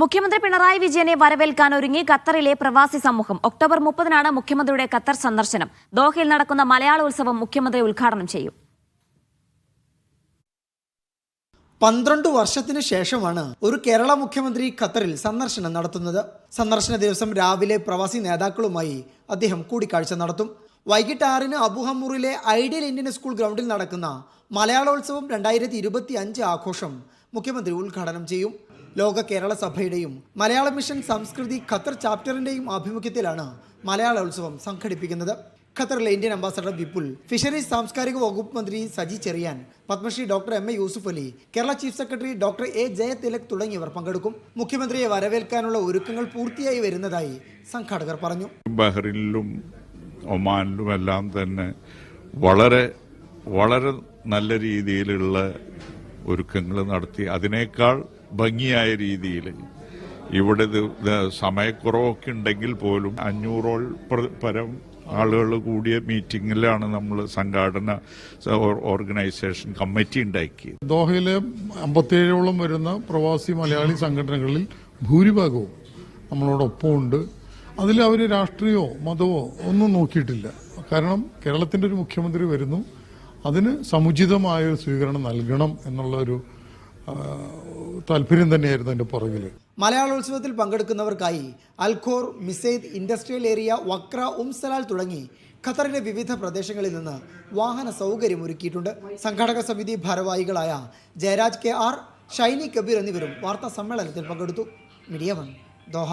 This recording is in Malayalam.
മുഖ്യമന്ത്രി പിണറായി വിജയനെ വരവേൽക്കാൻ ഒരുങ്ങി ഖത്തറിലെ പ്രവാസി സമൂഹം ഒക്ടോബർ മുപ്പതിനാണ് മുഖ്യമന്ത്രിയുടെ ഖത്തർ സന്ദർശനം. ദോഹയിൽ നടക്കുന്ന മലയാള ഉത്സവം മുഖ്യമന്ത്രി ഉദ്ഘാടനം ചെയ്യും. പന്ത്രണ്ട് വർഷത്തിന് ശേഷമാണ് ഒരു കേരള മുഖ്യമന്ത്രി ഖത്തറിൽ സന്ദർശനം നടത്തുന്നത്. സന്ദർശന ദിവസം രാവിലെ പ്രവാസി നേതാക്കളുമായി അദ്ദേഹം കൂടിക്കാഴ്ച നടത്തും. വൈകിട്ട് ആറിന് അബുഹമ്മൂറിലെ ഐഡിയൽ ഇന്ത്യൻ സ്കൂൾ ഗ്രൗണ്ടിൽ നടക്കുന്ന മലയാളോത്സവം രണ്ടായിരത്തി ഇരുപത്തി അഞ്ച് ആഘോഷം മുഖ്യമന്ത്രി ഉദ്ഘാടനം ചെയ്യും. ലോക കേരള സഭയുടെയും മലയാള മിഷൻ സംസ്കൃതി ഖത്തർ ചാപ്റ്ററിന്റെയും ആഭിമുഖ്യത്തിലാണ് മലയാള ഉത്സവം സംഘടിപ്പിക്കുന്നത്. ഖത്തറിലെ ഇന്ത്യൻ അംബാസഡർ വിപുൽ ഫിഷറീസ് സാംസ്കാരിക വകുപ്പ് മന്ത്രി Saji Cheriyan Padmashri doctor M A Yusuf Ali Kerala chief secretary doctor A Jayathilak തുടങ്ങിയവർ പങ്കെടുക്കും. മുഖ്യമന്ത്രിയെ വരവേൽക്കാനുള്ള ഒരുക്കങ്ങൾ പൂർത്തിയായി വരുന്നതായി സംഘാടകർ പറഞ്ഞു. ബഹ്റിനിലും ഒമാനിലും എല്ലാം തന്നെ വളരെ വളരെ നല്ല രീതിയിലുള്ള ഒരുക്കങ്ങൾ നടത്തി. അതിനേക്കാൾ ഭംഗിയായ രീതിയിൽ ഇവിടെ സമയക്കുറവൊക്കെ ഉണ്ടെങ്കിൽ പോലും അഞ്ഞൂറോൾ പ്ര- ആളുകൾ കൂടിയ മീറ്റിങ്ങിലാണ് നമ്മൾ സംഘാടന ഓർഗനൈസേഷൻ കമ്മിറ്റി ഉണ്ടാക്കിയത്. ദോഹയിലെ അമ്പത്തേഴോളം വരുന്ന പ്രവാസി മലയാളി സംഘടനകളിൽ ഭൂരിഭാഗവും നമ്മളോടൊപ്പം ഉണ്ട് അതിൽ അവർ രാഷ്ട്രീയമോ മതമോ ഒന്നും നോക്കിയിട്ടില്ല. കാരണം കേരളത്തിന്റെ ഒരു മുഖ്യമന്ത്രി വരുന്നു. അതിന് സമുചിതമായ സ്വീകരണം നൽകണം എന്നുള്ള ഒരു താല്പര്യം തന്നെയായിരുന്നു അതിന്റെ പുറകിൽ മലയാളോത്സവത്തിൽ പങ്കെടുക്കുന്നവർക്കായി Al Khor Mesaieed industrial area Wakrah Umm Salal തുടങ്ങി ഖത്തറിന്റെ വിവിധ പ്രദേശങ്ങളിൽ നിന്ന് വാഹന സൗകര്യം ഒരുക്കിയിട്ടുണ്ട്. സംഘാടക സമിതി ഭാരവാഹികളായ ജയരാജ് കെ ആർ ഷൈനി കബീർ എന്നിവരും വാർത്താ സമ്മേളനത്തിൽ പങ്കെടുത്തു. Media one Doha.